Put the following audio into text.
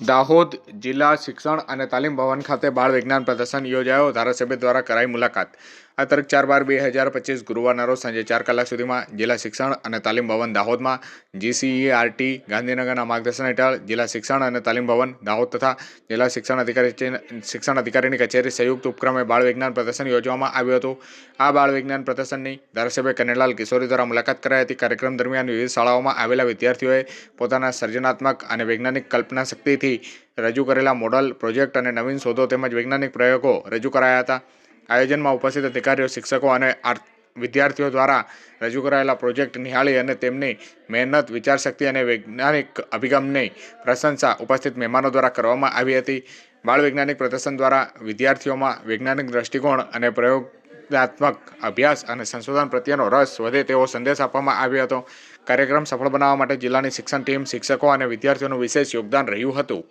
દાહોદ જિલ્લા શિક્ષણ અને તાલીમ ભવન ખાતે બાળ વિજ્ઞાન પ્રદર્શન યોજાયો. ધારાસભ્ય દ્વારા કરાઈ મુલાકાત. આ તારીખ ચાર બાર બે હજાર પચીસ ગુરુવારના રોજ સાંજે ચાર કલાક સુધીમાં જિલ્લા શિક્ષણ અને તાલીમ ભવન દાહોદમાં, જીસીઈઆરટી ગાંધીનગરના માર્ગદર્શન હેઠળ જિલ્લા શિક્ષણ અને તાલીમ ભવન દાહોદ તથા જિલ્લા શિક્ષણ અધિકારી શિક્ષણ અધિકારીની કચેરી સંયુક્ત ઉપક્રમે બાળ વિજ્ઞાન પ્રદર્શન યોજવામાં આવ્યું હતું. આ બાળ વિજ્ઞાન પ્રદર્શનની ધારાસભ્ય કન્યાલાલ કિશોરી દ્વારા મુલાકાત કરાઈ હતી. કાર્યક્રમ દરમિયાન વિવિધ શાળાઓમાં આવેલા વિદ્યાર્થીઓએ પોતાના સર્જનાત્મક અને વૈજ્ઞાનિક કલ્પના શક્તિથી રજૂ કરેલા મોડલ, પ્રોજેક્ટ અને નવીન શોધો તેમજ વૈજ્ઞાનિક પ્રયોગો રજૂ કરાયા હતા. આયોજનમાં ઉપસ્થિત અધિકારીઓ, શિક્ષકો અને વિદ્યાર્થીઓ દ્વારા રજૂ કરાયેલા પ્રોજેક્ટ નિહાળી અને તેમની મહેનત, વિચારશક્તિ અને વૈજ્ઞાનિક અભિગમની પ્રશંસા ઉપસ્થિત મહેમાનો દ્વારા કરવામાં આવી હતી. બાળ વૈજ્ઞાનિક પ્રદર્શન દ્વારા વિદ્યાર્થીઓમાં વૈજ્ઞાનિક દ્રષ્ટિકોણ અને પ્રયોગાત્મક અભ્યાસ અને સંશોધન પ્રત્યેનો રસ વધે તેવો સંદેશ આપવામાં આવ્યો હતો. કાર્યક્રમ સફળ બનાવવા માટે જિલ્લાની શિક્ષણ ટીમ, શિક્ષકો અને વિદ્યાર્થીઓનું વિશેષ યોગદાન રહ્યું હતું.